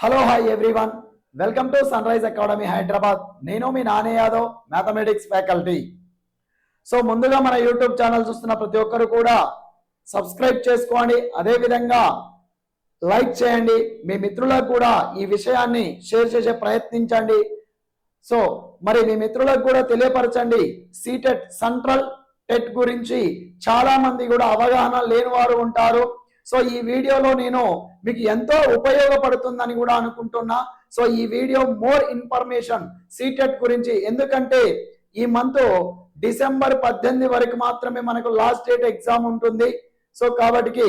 Hello hi everyone welcome to sunrise academy Hyderabad నేను మీ నానే యాదవ్ మ్యాథమెటిక్స్ ఫ్యాకల్టీ సో ముందుగా మన యూట్యూబ్ ఛానల్ చూస్తున్న ప్రతి ఒక్కరు కూడా సబ్స్క్రైబ్ చేసుకోండి. అదేవిధంగా లైక్ చేయండి. మీ మిత్రులకు కూడా ఈ విషయాన్ని షేర్ చేసే ప్రయత్నించండి. సో మరి మీ మిత్రులకు కూడా తెలియపరచండి. సీటెట్ సెంట్రల్ టెట్ గురించి చాలామంది కూడా అవగాహన లేని వారు ఉంటారు. సో ఈ వీడియోలో నేను మీకు ఎంతో ఉపయోగపడుతుందని కూడా అనుకుంటున్నా. సో ఈ వీడియో మోర్ ఇన్ఫర్మేషన్ సీటెట్ గురించి. ఎందుకంటే ఈ మంత్ డిసెంబర్ పద్దెనిమిది వరకు మాత్రమే మనకు లాస్ట్ డేట్ ఎగ్జామ్ ఉంటుంది. సో కాబట్టి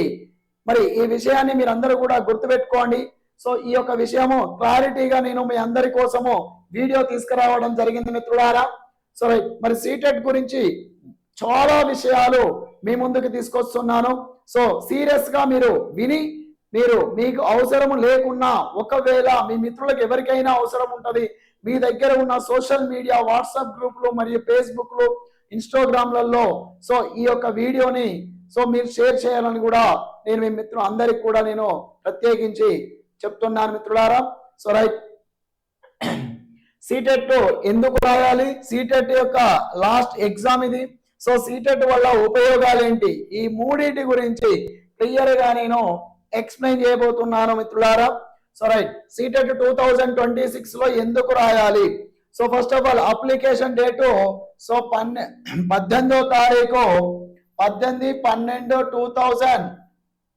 మరి ఈ విషయాన్ని మీరందరూ కూడా గుర్తుపెట్టుకోండి. సో ఈ యొక్క విషయము క్లారిటీగా నేను మీ అందరి కోసము వీడియో తీసుకురావడం జరిగింది మిత్రులారా. సో రైట్ మరి సీటెట్ గురించి చాలా విషయాలు మీ ముందుకు తీసుకొస్తున్నాను. సో సీరియస్గా మీరు విని మీరు మీకు అవసరం లేకున్నా ఒకవేళ మీ మిత్రులకు ఎవరికైనా అవసరం ఉంటుంది మీ దగ్గర ఉన్న సోషల్ మీడియా వాట్సాప్ గ్రూప్లు మరియు ఫేస్బుక్లు ఇన్స్టాగ్రామ్లలో సో ఈ యొక్క వీడియోని సో మీరు షేర్ చేయాలని కూడా నేను మీ మిత్రులు అందరికి కూడా నేను ప్రత్యేకించి చెప్తున్నాను మిత్రులారా. సో రైట్ సీటెట్ ఎందుకు రాయాలి? సీటెట్ యొక్క లాస్ట్ ఎగ్జామ్ ఇది. సో సీటెట్ వల్ల ఉపయోగాలు ఏంటి ఈ మూడింటి గురించి క్లియర్గా నేను ఎక్స్ప్లెయిన్ చేయబోతున్నాను మిత్రులారా. So right CTET two thousand twenty సిక్స్లో ఎందుకు రాయాలి? So first of all application date so పన్నె పద్దెనిమిదో తారీఖు పద్దెనిమిది పన్నెండు టూ థౌజండ్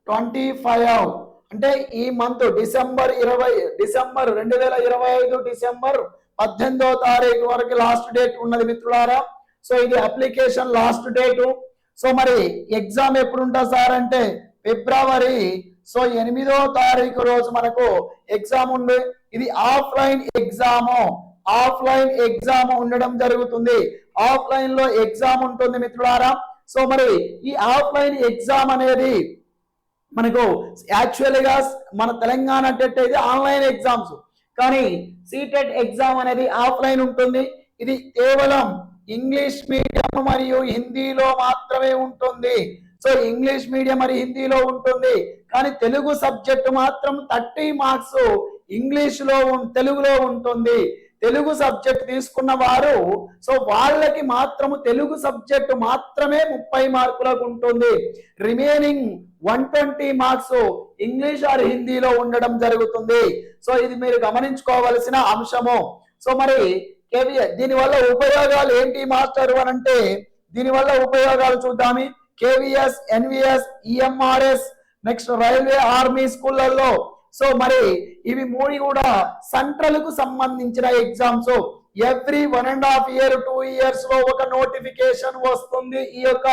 ట్వంటీ ఫైవ్ అంటే ఈ మంత్ డిసెంబర్ ఇరవై డిసెంబర్ రెండు వేల ఇరవై ఐదు డిసెంబర్ పద్దెనిమిదో తారీఖు వరకు లాస్ట్ డేట్ ఉన్నది మిత్రులారా. సో ఇది అప్లికేషన్ లాస్ట్ డేటు సో మరి ఎగ్జామ్ ఎప్పుడు ఉంటుంది సార్ అంటే ఫిబ్రవరి సో ఎనిమిదో తారీఖు రోజు మనకు ఎగ్జామ్ ఉంది. ఇది ఆఫ్లైన్ ఎగ్జామ్ ఆఫ్లైన్ ఎగ్జామ్ ఉండడం జరుగుతుంది. ఆఫ్లైన్లో ఎగ్జామ్ ఉంటుంది మిత్రులారా. సో మరి ఈ ఆఫ్లైన్ ఎగ్జామ్ అనేది మనకు యాక్చువల్గా మన తెలంగాణ టెట్ అయితే ఆన్లైన్ ఎగ్జామ్స్ కానీ సీటెట్ ఎగ్జామ్ అనేది ఆఫ్లైన్ ఉంటుంది. ఇది కేవలం ఇంగ్లీష్ మీడియం మరియు హిందీలో మాత్రమే ఉంటుంది. సో ఇంగ్లీష్ మీడియం మరియు హిందీలో ఉంటుంది. కానీ తెలుగు సబ్జెక్ట్ మాత్రం థర్టీ మార్క్స్ ఇంగ్లీష్లో ఉం- తెలుగులో ఉంటుంది. తెలుగు సబ్జెక్ట్ తీసుకున్న వారు సో వాళ్ళకి మాత్రము తెలుగు సబ్జెక్ట్ మాత్రమే ముప్పై మార్కులకు ఉంటుంది. Remaining one twenty marks English or హిందీలో ఉండడం జరుగుతుంది. సో ఇది మీరు గమనించుకోవలసిన అంశము. సో మరి కేవీఎ దీనివల్ల ఉపయోగాలు ఏంటి మాస్టర్ అని అంటే దీనివల్ల ఉపయోగాలు చూద్దామి. KVS NVS EMRS next railway army స్కూళ్ళల్లో. సో మరి ఇవి మూడు కూడా సెంట్రల్కు సంబంధించిన exams. Every one and half year two ఇయర్స్లో ఒక నోటిఫికేషన్ వస్తుంది ఈ యొక్క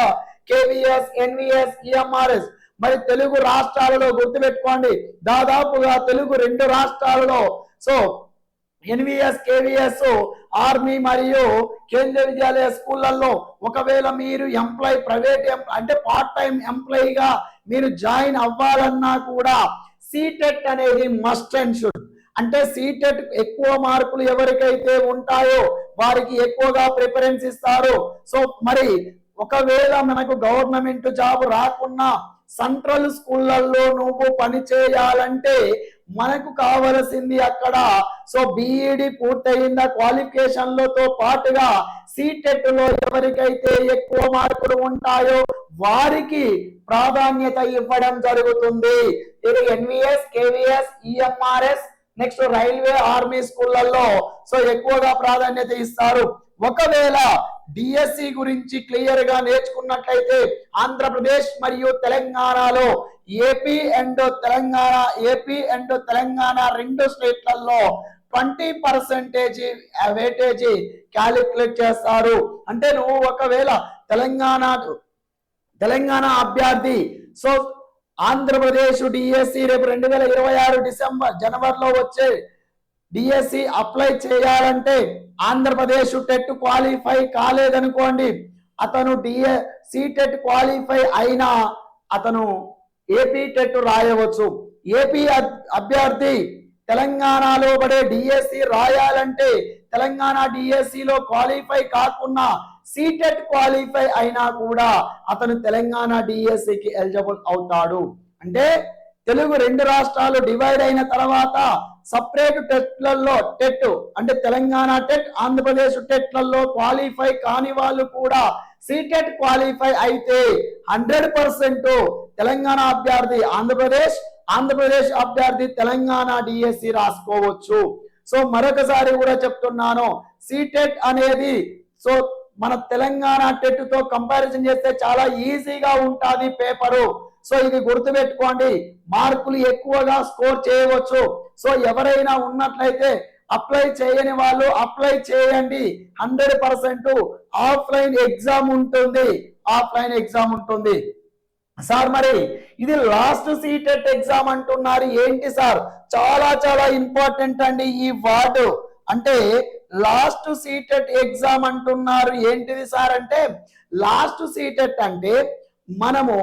కేవీఎస్ ఎన్విఎస్ ఈఎంఆర్ఎస్ మరి తెలుగు రాష్ట్రాలలో గుర్తుపెట్టుకోండి. దాదాపుగా తెలుగు రెండు రాష్ట్రాలలో. సో ఎన్విఎస్ కేవీఎస్ ఆర్మీ మరియు కేంద్రీయ విద్యాలయ స్కూళ్ళల్లో ఒకవేళ మీరు ఎంప్లాయ్ ప్రైవేట్ అంటే పార్ట్ టైం ఎంప్లాయీగా మీరు జాయిన్ అవ్వాలన్నా కూడా సీటెట్ అనేది మస్ట్ అండ్ షుడ్. అంటే సీటెట్ ఎక్కువ మార్కులు ఎవరికైతే ఉంటాయో వారికి ఎక్కువగా ప్రిఫరెన్స్ ఇస్తారు. సో మరి ఒకవేళ మనకు గవర్నమెంట్ జాబ్ రాకున్నా సెంట్రల్ స్కూళ్ళల్లో నువ్వు పని చేయాలంటే మనకు కావలసింది అక్కడ. So BEd పూర్తయిందా? క్వాలిఫికేషన్లతో పాటుగా సీటెట్లో ఎవరికైతే ఎక్కువ మార్కులు ఉంటాయో వారికి ప్రాధాన్యత ఇవ్వడం జరుగుతుంది. ఇది NVS KVS EMRS next railway army స్కూళ్ళల్లో. సో ఎక్కువగా ప్రాధాన్యత ఇస్తారు. ఒకవేళ డిఎస్సి గురించి క్లియర్గా నేర్చుకున్నట్లయితే ఆంధ్రప్రదేశ్ మరియు తెలంగాణలో AP and Telangana AP and Telangana రెండు స్టేట్లలో ట్వంటీ పర్సెంటేజ్ వేటేజీ క్యాలిక్యులేట్ చేస్తారు. అంటే నువ్వు ఒకవేళ తెలంగాణ తెలంగాణ అభ్యర్థి సో ఆంధ్రప్రదేశ్ డిఎస్సి రేపు రెండు వేల ఇరవై ఆరు డిసెంబర్ జనవరిలో వచ్చే డిఎస్సి అప్లై చేయాలంటే ఆంధ్రప్రదేశ్ టెట్ క్వాలిఫై కాలేదనుకోండి అతను డిఏ టెట్ క్వాలిఫై అయినా అతను ఏపీ టెట్ రాయవచ్చు. ఏపీ అబ్- అభ్యర్థి తెలంగాణలో పడే డిఎస్సి రాయాలంటే తెలంగాణ డిఎస్సిలో క్వాలిఫై కాకుండా సీటెట్ క్వాలిఫై అయినా కూడా అతను తెలంగాణ డిఎస్సికి ఎలిజిబుల్ అవుతాడు. అంటే తెలుగు రెండు రాష్ట్రాలు డివైడ్ అయిన తర్వాత సపరేట్ టెట్లలో టెట్ అంటే తెలంగాణ టెట్ ఆంధ్రప్రదేశ్ టెట్లలో క్వాలిఫై కాని వాళ్ళు కూడా సీటెట్ క్వాలిఫై అయితే హండ్రెడ్ పర్సెంట్ తెలంగాణ అభ్యర్థి ఆంధ్రప్రదేశ్ ఆంధ్రప్రదేశ్ అభ్యర్థి తెలంగాణ డిఎస్సి రాసుకోవచ్చు. సో మరొకసారి కూడా చెప్తున్నాను సీటెట్ అనేది సో మన తెలంగాణ టెట్తో కంపారిజన్ చేస్తే చాలా ఈజీగా ఉంటుంది పేపరు. సో ఇది గుర్తుపెట్టుకోండి మార్కులు ఎక్కువగా స్కోర్ చేయవచ్చు. సో ఎవరైనా ఉన్నట్లయితే అప్లై చేయని వాళ్ళు అప్లై చేయండి. హండ్రెడ్ పర్సెంట్ ఆఫ్లైన్ ఎగ్జామ్ ఉంటుంది. ఆఫ్లైన్ ఎగ్జామ్ ఉంటుంది. సార్ మరి ఇది లాస్ట్ సీటెట్ ఎగ్జామ్ అంటున్నారు. ఏంటి సార్? చాలా చాలా ఇంపార్టెంట్ అండి ఈ వార్డు. అంటే లాస్ట్ సీటెట్ ఎగ్జామ్ అంటున్నారు. ఏంటిది సార్ అంటే లాస్ట్ సీటెట్ అంటే మనము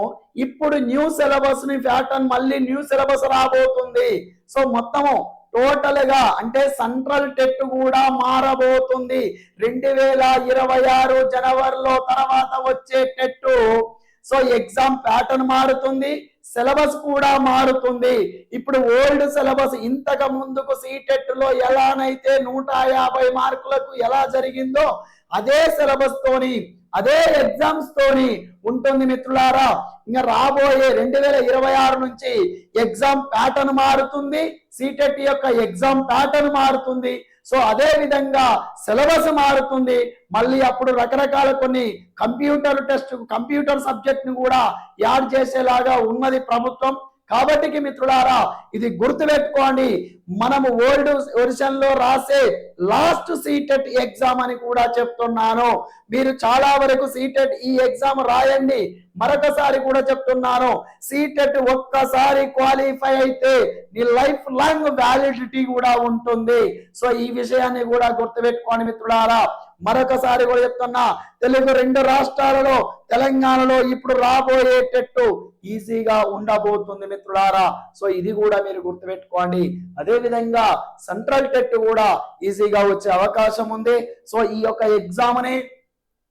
ఇప్పుడు న్యూ సిలబస్ని ప్యాటర్న్ మళ్ళీ న్యూ సిలబస్ రాబోతుంది. సో మొత్తము టోటల్గా అంటే సెంట్రల్ టెట్ కూడా మారబోతుంది. రెండు వేల ఇరవై ఆరు జనవరిలో తర్వాత వచ్చే టెట్. సో ఎగ్జామ్ ప్యాటర్న్ మారుతుంది సిలబస్ కూడా మారుతుంది. ఇప్పుడు ఓల్డ్ సిలబస్ ఇంతకు ముందుకు సీటెట్లో ఎలానైతే నూట యాభై మార్కులకు ఎలా జరిగిందో అదే సిలబస్ తోని అదే ఎగ్జామ్స్ తోని ఉంటుంది మిత్రులారా. ఇంకా రాబోయే రెండు వేల ఇరవై ఆరు నుంచి ఎగ్జామ్ ప్యాటర్న్ మారుతుంది. సీటెట్ యొక్క ఎగ్జామ్ ప్యాటర్న్ మారుతుంది. సో అదే విధంగా సిలబస్ మారుతుంది. మళ్ళీ అప్పుడు రకరకాల కొన్ని కంప్యూటర్ టెస్ట్ కంప్యూటర్ సబ్జెక్ట్ని కూడా యాడ్ చేసేలాగా ఉన్నది ప్రభుత్వం. కాబట్టి మిత్రులారా ఇది గుర్తుపెట్టుకోండి మనము ఓల్డ్ వెర్షన్లో రాసే లాస్ట్ సీటెట్ ఎగ్జామ్ అని కూడా చెప్తున్నాను. మీరు చాలా వరకు సీటెట్ ఈ ఎగ్జామ్ రాయండి మరొకసారి కూడా చెప్తున్నాను. సీటెట్ ఒక్కసారి క్వాలిఫై అయితే నీ లైఫ్ లాంగ్ వ్యాలిడిటీ కూడా ఉంటుంది. సో ఈ విషయాన్ని కూడా గుర్తుపెట్టుకోండి మిత్రులారా. మరొకసారి కూడా చెప్తున్నా తెలుగు రెండు రాష్ట్రాలలో తెలంగాణలో ఇప్పుడు రాబోయే టెట్టు ఈజీగా ఉండబోతుంది మిత్రులారా. సో ఇది కూడా మీరు గుర్తుపెట్టుకోండి. అదే విధంగా సెంట్రల్ టెట్ కూడా ఈజీగా వచ్చే అవకాశం ఉంది. సో ఈ యొక్క ఎగ్జామ్ని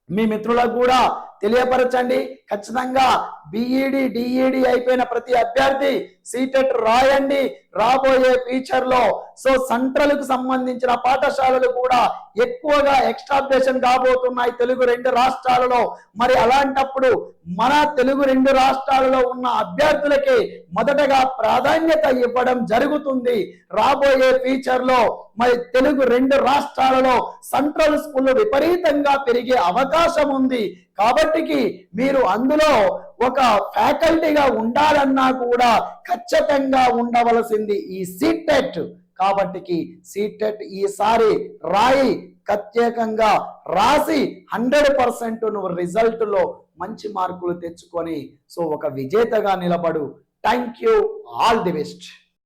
మీ మిత్రులకు కూడా తెలియపరచండి. ఖచ్చితంగా బిఈడి డిఈడి అయిపోయిన ప్రతి అభ్యర్థి సీటెట్ రాయండి. రాబోయే ఫ్యూచర్లో సో సెంట్రల్కు సంబంధించిన పాఠశాలలు కూడా ఎక్కువగా ఎక్స్టాబ్లేషన్ కాబోతున్నాయి తెలుగు రెండు రాష్ట్రాలలో. మరి అలాంటప్పుడు మన తెలుగు రెండు రాష్ట్రాలలో ఉన్న అభ్యర్థులకి మొదటగా ప్రాధాన్యత ఇవ్వడం జరుగుతుంది. రాబోయే ఫ్యూచర్లో మరి తెలుగు రెండు రాష్ట్రాలలో సెంట్రల్ స్కూల్ విపరీతంగా పెరిగే అవకాశం ఉంది. కాబట్టి కాబట్టికి మీరు అందులో ఒక ఫ్యాకల్టీగా ఉండాలన్నా కూడా ఖచ్చితంగా ఉండవలసింది ఈ సీటెట్. కాబట్టికి సీటెట్ ఈసారి రాయి ప్రత్యేకంగా రాసి హండ్రెడ్ పర్సెంట్ నువ్వు రిజల్ట్లో మంచి మార్కులు తెచ్చుకొని సో ఒక విజేతగా నిలబడు. Thank you. All the best.